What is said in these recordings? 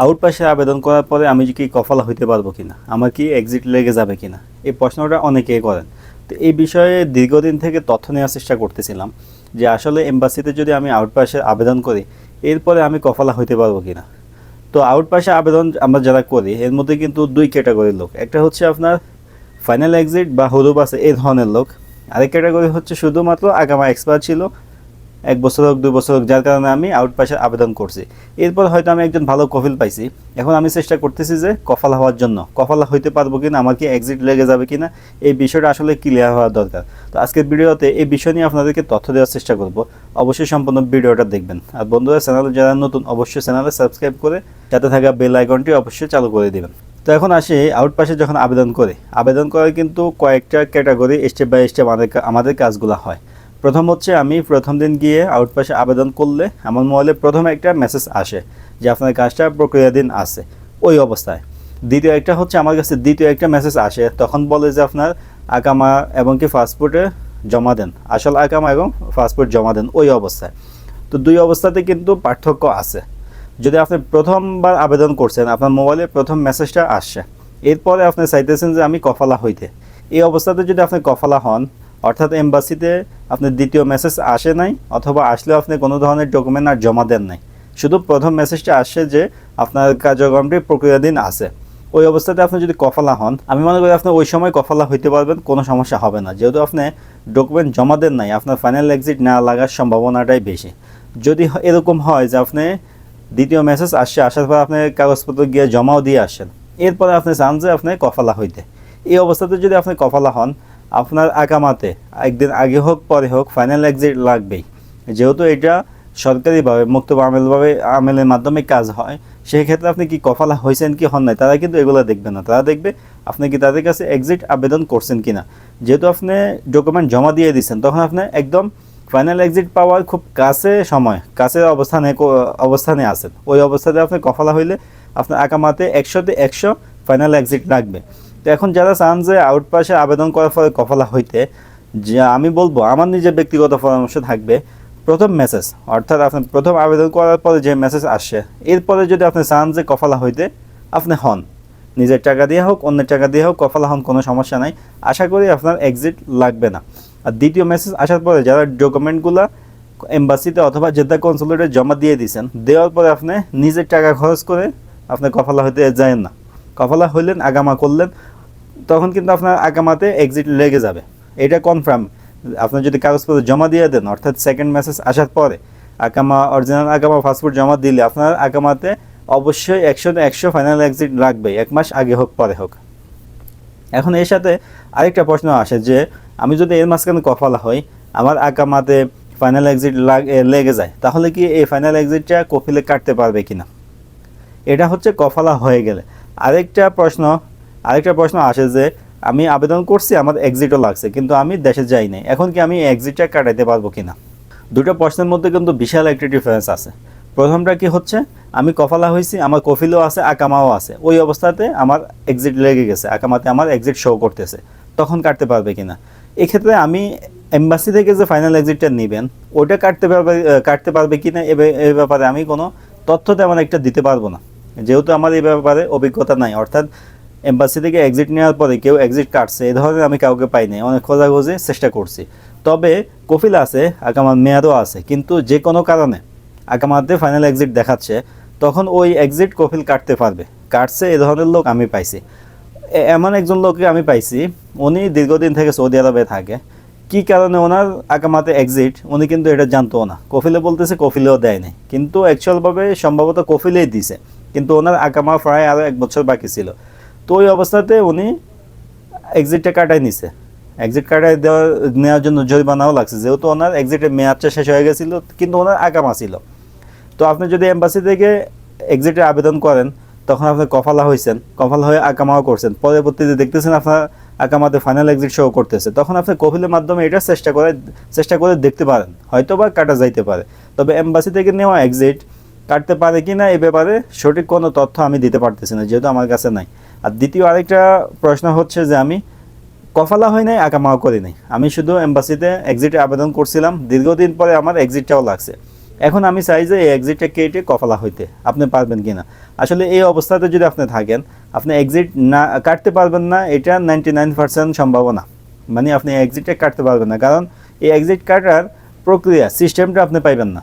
Out পাসে আবেদন করার পরে আমি কি কফলা হইতে পারব কিনা? আমার কি এক্সিট লেগে যাবে কিনা? এই প্রশ্নটা অনেকেই করেন। তো এই বিষয়ে দীর্ঘদিন থেকে তথ্য নেওয়ার চেষ্টা করতেছিলাম যে আসলে এম্বাসিতে যদি আমি আউট পাসে আবেদন করি, এরপরে আমি কফলা হইতে পারব কিনা? তো আউট পাসে আবেদন আমরা যারা করি, এর মধ্যে কিন্তু দুই ক্যাটাগরির লোক। একটা হচ্ছে আপনার ফাইনাল এক্সিট বা আছে, এই ধরনের লোক। আরেক ক্যাটাগরি হচ্ছে শুধুমাত্র আগামা এক্সপায়ার ছিল এক বছর হোক, দুই বছর হোক, যার কারণে আমি আউট পাসের আবেদন করছি। এরপর হয়তো আমি একজন ভালো কফিল পাইছি। এখন আমি চেষ্টা করতেছি যে কফালা হওয়ার জন্য, কফালা হইতে পারব কিনা, আমার কি এক্সিট লেগে যাবে কিনা, এই বিষয়টা আসলে ক্লিয়ার হওয়া দরকার। তো আজকের ভিডিওতে এই বিষয় নিয়ে আপনাদেরকে তথ্য দেওয়ার চেষ্টা করব। অবশ্যই সম্পূর্ণ ভিডিওটা দেখবেন। আর বন্ধুরা চ্যানেলে যারা নতুন, অবশ্যই চ্যানেলে সাবস্ক্রাইব করে যাতে থাকা বেল আইকনটি অবশ্যই চালু করে দেবেন। তো এখন আসি আউট পাসে যখন আবেদন করে। আবেদন করার কিন্তু কয়েকটা ক্যাটাগরি স্টেপ বাই স্টেপ আমাদের আমাদের কাজগুলো হয়। প্রথম হচ্ছে আমি প্রথম দিন গিয়ে আউট পাসে আবেদন করলে আমার মোবাইলে প্রথমে একটা মেসেজ আসে যে আপনার কাজটা প্রক্রিয়াধীন আছে। ওই অবস্থায়। দ্বিতীয় একটা হচ্ছে আমার কাছে দ্বিতীয় একটা মেসেজ আসে, তখন বলে যে আপনার আকামা এবং কি পাসপোর্টে জমা দেন। আসল আকামা এবং পাসপোর্ট জমা দেন, ওই অবস্থায়। তো দুই অবস্থাতে কিন্তু পার্থক্য আছে। যদি আপনি প্রথমবার আবেদন করছেন, আপনার মোবাইলে প্রথম মেসেজটা আসছে। এরপরে আপনি চাইতেছেন যে আমি কফালা হইতে। এই অবস্থাতে যদি আপনি কফালা হন অর্থাৎ এম্বাসিতে আপনার দ্বিতীয় মেসেজ আসে নাই, অথবা আসলেও আপনি কোনো ধরনের ডকুমেন্ট আর জমা দেন নাই। শুধু প্রথম মেসেজটা আসছে যে আপনার কার্যক্রমটি প্রক্রিয়াধীন আছে। ওই অবস্থাতে আপনি যদি কফালা হন, আমি মনে করি আপনি ওই সময় কফালা হইতে পারবেন, কোনো সমস্যা হবে না। যেহেতু আপনি ডকুমেন্ট জমা দেন নাই, আপনার ফাইনাল এক্সিট না লাগার সম্ভাবনাটাই বেশি। যদি এরকম হয় যে আপনি দ্বিতীয় মেসেজ আসছে আসার পর আপনি কাগজপত্র গিয়ে জমাও দিয়ে আসেন, এরপরে আপনি চান যে আপনি কফালা হইতে। এই অবস্থাতে যদি আপনি কফালা হন আপনার আকামাতে একদিন আগে হোক, পরে হোক ফাইনাল এক্সিট লাগবেই। যেহেতু এটা সরকারিভাবে মুক্ত আমেলভাবে আমেলের মাধ্যমে কাজ হয় সেই ক্ষেত্রে আপনি কি কফালা হয়েছেন কি হন নাই, তারা কিন্তু এগুলো দেখবে না। তারা দেখবে আপনি কি তাদের কাছে এক্সিট আবেদন করছেন কি না যেহেতু আপনি ডকুমেন্ট জমা দিয়ে দিচ্ছেন তখন আপনি একদম ফাইনাল এক্সিট পাওয়ার খুব কাছে সময়, কাছের অবস্থানে অবস্থানে আছেন। ওই অবস্থাতে আপনি কফালা হইলে আপনার আকামাতে একশোতে একশো ফাইনাল এক্সিট লাগবে। তো এখন যারা চান যে আউট পাসে আবেদন করার ফলে কফলা হইতে, যে আমি বলব, আমার নিজের ব্যক্তিগত পরামর্শ থাকবে, প্রথম মেসেজ অর্থাৎ আপনি প্রথম আবেদন করার পরে যে মেসেজ আসছে এরপরে যদি আপনি চান যে কফলা হইতে, আপনি হন। নিজের টাকা দিয়ে হোক, অন্যের টাকা দিয়ে হোক, কফলা হন, কোনো সমস্যা নাই। আশা করি আপনার এক্সিট লাগবে না। আর দ্বিতীয় মেসেজ আসার পরে যারা ডকুমেন্টগুলো এম্বাসিতে অথবা জেদ্দা কনসুলেটে জমা দিয়ে দিয়েছেন দেওয়ার পরে আপনি নিজের টাকা খরচ করে আপনি কফলা হইতে যায় না। কফলা হইলেন, আগামা করলেন তখন কিন্তু আপনার আগামাতে এক্সিট লেগে যাবে। এটা কনফার্ম আপনি যদি কাগজপত্র জমা দিয়ে দেন, অর্থাৎ সেকেন্ড মেসেজ আসার পরে আকামা অরিজিনাল আকামা পাসপোর্ট জমা দিলে আপনার আকামাতে অবশ্যই একশো একশো ফাইনাল এক্সিট লাগবে, এক মাস আগে হোক, পরে হোক। এখন এর সাথে আরেকটা প্রশ্ন আসে যে, আমি যদি এর মাঝখানে কফালা হই, আমার আকামাতে ফাইনাল এক্সিট লেগে যায়, তাহলে কি এই ফাইনাল এক্সিটটা কফিলে কাটতে পারবে কিনা? এটা হচ্ছে কফালা হয়ে গেলে। আরেকটা প্রশ্ন আরেকটা প্রশ্ন আসে যে, আমি আবেদন করছি, আমার এক্সিটও লাগছে, কিন্তু আমি দেশে যাই নাই। এখন কি আমি এক্সিটটা কাটাইতে পারব কিনা? দুটো প্রশ্নের মধ্যে কিন্তু বিশাল একটা ডিফারেন্স আছে। প্রথমটা কি হচ্ছে, আমি কফালা হয়েছি, আমার কফিলও আছে, আকামাও আছে। ওই অবস্থাতে আমার এক্সিট লেগে গেছে, আকামাতে আমার এক্সিট শো করতেছে। তখন কাটতে পারবে কিনা? এক্ষেত্রে আমি এম্বাসি থেকে যে ফাইনাল এক্সিটটা নেবেন ওটা কাটতে পারবে কাটতে পারবে কিনা, এ বে- এ ব্যাপারে আমি কোনো তথ্য তেমন একটা দিতে পারব না। যেহেতু আমার এই ব্যাপারে অভিজ্ঞতা নাই, অর্থাৎ এম্বাসি থেকে এক্সিট নেওয়ার পরে কেউ এক্সিট কাটছে, এই ধরনের আমি কাউকে পাইনি অনেক খোঁজাখুঁজি চেষ্টা করছি। তবে কফিল আছে, আগামার মেয়াদও আছে, কিন্তু যে কোনো কারণে আগামাতে ফাইনাল এক্সিট দেখাচ্ছে, তখন ওই এক্সিট কফিল কাটতে পারবে। কাটছে এ ধরনের লোক আমি পাইছি। এ- এমন একজন লোককে আমি পাইছি, উনি দীর্ঘদিন থেকে সৌদি আরবে থাকে। কি কারণে ওনার আকামাতে এক্সিট উনি কিন্তু এটা জানতো না। কফিলে বলতেছে কফিলেও দেয় নাই, কিন্তু অ্যাকচুয়ালভাবে সম্ভবত কফিলেই দিছে। কিন্তু ওনার আকামা প্রায় আরও এক বছর বাকি ছিল। তো ওই অবস্থাতে উনি এক্সিটটা কাটাই নিছে। এক্সিট কাটাই দেওয়ার নেওয়ার জন্য জরিমানাও লাগছে। যেহেতু ওনার এক্সিটের মেয়াদটা শেষ হয়ে গেছিল, কিন্তু ওনার আকামা ছিল। তো আপনি যদি এম্বাসি থেকে এক্সিটে আবেদন করেন, তখন আপনি কফালা হয়েছেন কফালা হয়ে আকামাও করছেন। পরবর্তীতে দেখতেছেন আপনার আকামাতে ফাইনাল এক্সিট শো করতেছে। তখন আপনি কফিলের মাধ্যমে এটা চেষ্টা করে চেষ্টা করে দেখতে পারেন। হয়তো বা কাটা যাইতে পারে। তবে এম্বাসি থেকে নেওয়া এক্সিট কাটতে পারে কি না, এ ব্যাপারে সঠিক কোনো তথ্য আমি দিতে পারতেছি না, যেহেতু আমার কাছে নাই। আর দ্বিতীয় আরেকটা প্রশ্ন হচ্ছে যে আমি কফালা হয় নাই আকামাও করি নাই। আমি শুধু এম্বাসিতে এক্সিটে আবেদন করছিলাম, দীর্ঘদিন পরে আমার এক্সিটটাও লাগছে। এখন আমি চাই যে এই এক্সিটটা কেটে কফলা হইতে। আপনি পারবেন কিনা আসলে এই অবস্থাতে যদি আপনি থাকেন, আপনি এক্সিট না, কাটতে পারবেন না, এটা নাইনটি নাইন পার্সেন্ট সম্ভাবনা। মানে আপনি এক্সিটটা কাটতে পারবেন না, কারণ এই এক্সিট কাটার প্রক্রিয়া সিস্টেমটা আপনি পাইবেন না।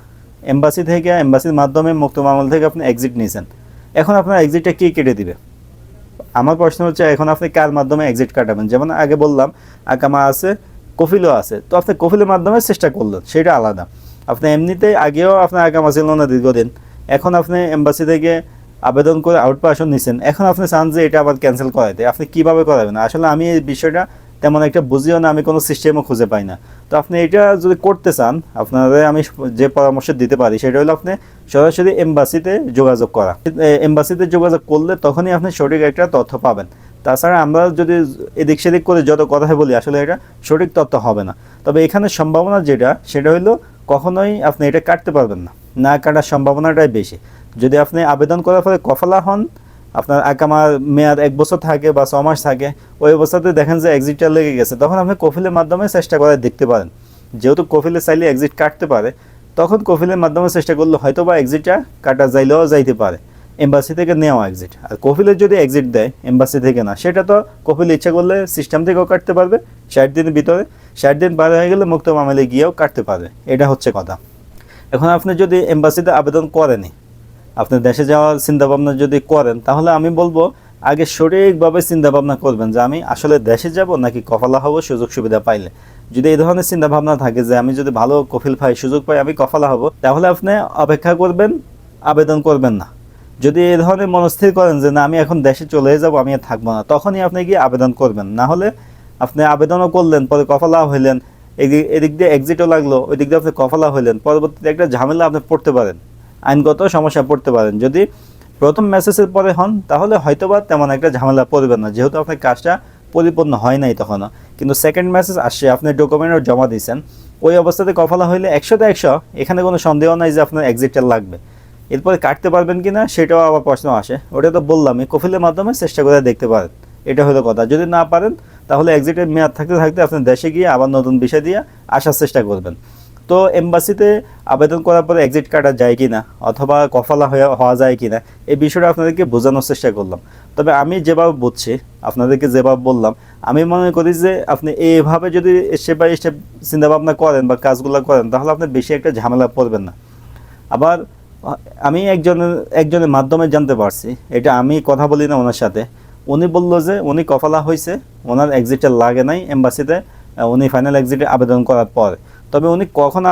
এম্বাসি থেকে, এম্বাসির মাধ্যমে মুক্ত মামলা থেকে আপনি এক্সিট নিয়েছেন। এখন আপনার এক্সিটটা কে কেটে দিবে? আমার প্রশ্ন হচ্ছে, এখন আপনি কার মাধ্যমে এক্সিট কাটাবেন? যেমন আগে বললাম আকামা আছে, কফিলও আছে। তো আপনি কফিলের মাধ্যমে চেষ্টা করলেন, সেটা আলাদা। আপনি এমনিতে আগেও আপনার আকামা ছিল না দীর্ঘদিন। এখন আপনি এম্বাসি থেকে আবেদন করে আউট পাশন নিছেন। এখন আপনি চান যে এটা আবার ক্যান্সেল করাইতে আপনি কীভাবে করাবেন? আসলে আমি এই বিষয়টা তেমন একটা বুঝিও না, আমি কোনো সিস্টেমও খুঁজে পাই না। তো আপনি এটা যদি করতে চান, আপনাদের আমি যে পরামর্শ দিতে পারি, সেটা হলো আপনি সরাসরি এম্বাসিতে যোগাযোগ করা। এম্বাসিতে যোগাযোগ করলে তখনই আপনি সঠিক একটা তথ্য পাবেন। তাছাড়া আমরা যদি এদিক সেদিক করে যত কথাই বলি, আসলে এটা সঠিক তথ্য হবে না। তবে এখানে সম্ভাবনা যেটা, সেটা হলো কখনোই আপনি এটা কাটতে পারবেন না। না কাটার সম্ভাবনাটাই বেশি। যদি আপনি আবেদন করার ফলে কফলা হন আপনার আকামার মেয়াদ এক বছর থাকে বা ছ মাস থাকে, ওই অবস্থাতে দেখেন যে এক্সিটটা লেগে গেছে। তখন আপনি কফিলের মাধ্যমে চেষ্টা করে দেখতে পারেন। যেহেতু কফিলে চাইলে এক্সিট কাটতে পারে, তখন কফিলের মাধ্যমে চেষ্টা করলে হয়তো বা এক্সিটটা কাটা যাইলেও যাইতে পারে। এম্বাসি থেকে নেওয়া এক্সিট আর কফিলের যদি এক্সিট দেয় এম্বাসি থেকে না, সেটা তো কফিল ইচ্ছা করলে সিস্টেম থেকেও কাটতে পারবে। ষাট দিনের ভিতরে, ষাট দিন পার হয়ে গেলে মুক্ত মামলে গিয়েও কাটতে পারবে। এটা হচ্ছে কথা। এখন আপনি যদি এম্বাসিতে আবেদন করেনি আপনি দেশে যাওয়ার চিন্তাভাবনা যদি করেন, তাহলে আমি বলব, আগে সঠিকভাবে চিন্তাভাবনা করবেন যে আমি আসলে দেশে যাব নাকি কফালা হব সুযোগ সুবিধা পাইলে। যদি এই ধরনের চিন্তাভাবনা থাকে যে আমি যদি ভালো কফিল পাই, সুযোগ পাই, আমি কফালা হব, তাহলে আপনি অপেক্ষা করবেন, আবেদন করবেন না। যদি এই ধরনের মনস্থির করেন যে না, আমি এখন দেশে চলে যাব, আমি আর থাকব না, তখনই আপনি গিয়ে আবেদন করবেন। না হলে আপনি আবেদনও করলেন, পরে কফালা হইলেন, এদিক এদিক দিয়ে এক্সিটও লাগল ওই দিক দিয়ে আপনি কফালা হইলেন, পরবর্তীতে একটা ঝামেলা আপনি পড়তে পারেন। আইনগত সমস্যা পড়তে পারেন। যদি প্রথম মেসেজের পরে হন, তাহলে হয়তোবা তেমন একটা ঝামেলা পড়বে না। যেহেতু আপনার কাজটা পরিপূর্ণ হয় নাই তখনও। কিন্তু সেকেন্ড মেসেজ আসছে, আপনি ডকুমেন্টও জমা দিয়েছেন। ওই অবস্থাতে কফলা হইলে একশোতে একশো, এখানে কোনো সন্দেহ নাই যে আপনার এক্সিটটা লাগবে। এরপরে কাটতে পারবেন কি না সেটাও আবার প্রশ্ন আসে। ওটা তো বললামই, কফিলের মাধ্যমে চেষ্টা করে দেখতে পারেন। এটা হলো কথা। যদি না পারেন, তাহলে এক্সিটের মেয়াদ থাকতে থাকতে আপনি দেশে গিয়ে আবার নতুন বিষয় দিয়ে আসার চেষ্টা করবেন। তো এম্বাসিতে আবেদন করার পরে এক্সিট কাটা যায় কি না অথবা কফলা হওয়া যায় কি না এই বিষয়টা আপনাদেরকে বোঝানোর চেষ্টা করলাম। তবে আমি যেভাবে বুঝছি, আপনাদেরকে যেভাবে বললাম, আমি মনে করি যে আপনি এইভাবে যদি স্টেপ বাই স্টেপ চিন্তাভাবনা করেন বা কাজগুলো করেন, তাহলে আপনি বেশি একটা ঝামেলা পড়বেন না। আবার, আমি একজনের একজনের মাধ্যমে জানতে পারছি, এটা আমি কথা বলি না ওনার সাথে। উনি বলল যে উনি কফলা হয়েছে ওনার এক্সিটটা লাগে নাই এম্বাসিতে উনি ফাইনাল এক্সিটে আবেদন করার পর। তবে উনি কখন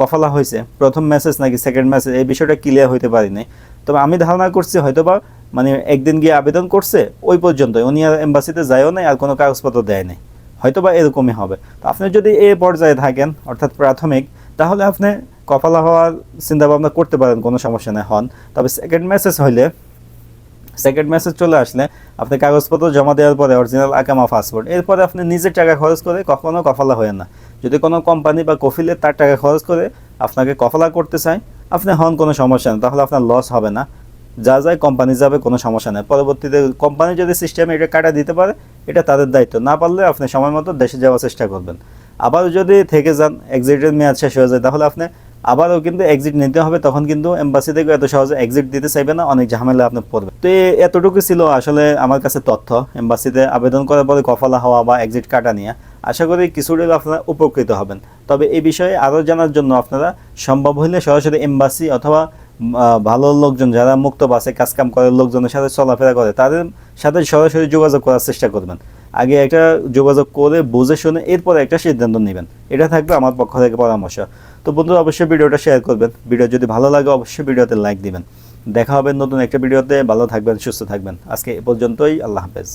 কফলা হয়েছে? প্রথম মেসেজ নাকি সেকেন্ড মেসেজ এই বিষয়টা ক্লিয়ার হইতে পারি নাই তবে আমি ধারণা করছি হয়তোবা মানে একদিন গিয়ে আবেদন করছে, ওই পর্যন্ত উনি আর এম্বাসিতে যায়ও নাই, আর কোনো কাগজপত্র দেয় নাই। হয়তোবা এরকমই হবে। তো আপনি যদি এ পর্যায়ে থাকেন, অর্থাৎ প্রাথমিক, তাহলে আপনি কফলা হওয়ার চিন্তাভাবনা করতে পারেন, কোনো সমস্যা নেই, হন। তবে সেকেন্ড মেসেজ হইলে সেকেন্ড মেসেজ চলে আসলে আপনি কাগজপত্র জমা দেওয়ার পরে অরিজিনাল আকামা পাসপোর্ট। এরপরে আপনি নিজের টাকা খরচ করে কখনো কফলা হয়ে না। যদি কোনো কোম্পানি বা কফিলে তার টাকা খরচ করে আপনাকে কফলা করতে চায়, আপনি হন কোনো সমস্যা নেই, তাহলে আপনার লস হবে না। যা যায় কোম্পানি যাবে, কোনো সমস্যা নেই। পরবর্তীতে কোম্পানি যদি সিস্টেমে এটা কাটা দিতে পারে, এটা তাদের দায়িত্ব। না পারলে আপনি সময় মতো দেশে যাওয়ার চেষ্টা করবেন। আবার যদি থেকে যান এক্সিটের মেয়াদ শেষ হয়ে যায়, তাহলে আপনি আবারও কিন্তু এক্সিট নিতে হবে, তখন কিন্তু এম্বাসি থেকে এত সহজে এক্সিট দিতে চাইবে না, অনেক ঝামেলা আপনার পড়বে তো এতটুকু ছিল আসলে আমার কাছে তথ্য। এম্বাসিতে আবেদন করার পরে কফলা হওয়া বা এক্সিট কাটা নিয়ে আশা করি কিছুটা আপনারা উপকৃত হবেন। তবে এই বিষয়ে আরও জানার জন্য আপনারা সম্ভব হলে সরাসরি এম্বাসি অথবা ভালো লোকজন যারা মুক্ত বাসে কাজকাম করে, লোকজনের সাথে চলাফেরা করে, তাদের সাথে সরাসরি যোগাযোগ করার চেষ্টা করবেন। আগে একটা যোগাযোগ করে বুঝে শুনে এরপরে একটা সিদ্ধান্ত নেবেন। এটা থাকবে আমার পক্ষ থেকে পরামর্শ। তো বন্ধু অবশ্যই ভিডিওটা শেয়ার করবেন। ভিডিও যদি ভালো লাগে, অবশ্যই ভিডিওতে লাইক দিবেন। দেখা হবে নতুন একটা ভিডিওতে। ভালো থাকবেন, সুস্থ থাকবেন। আজকে এ পর্যন্তই। আল্লাহ হাফেজ।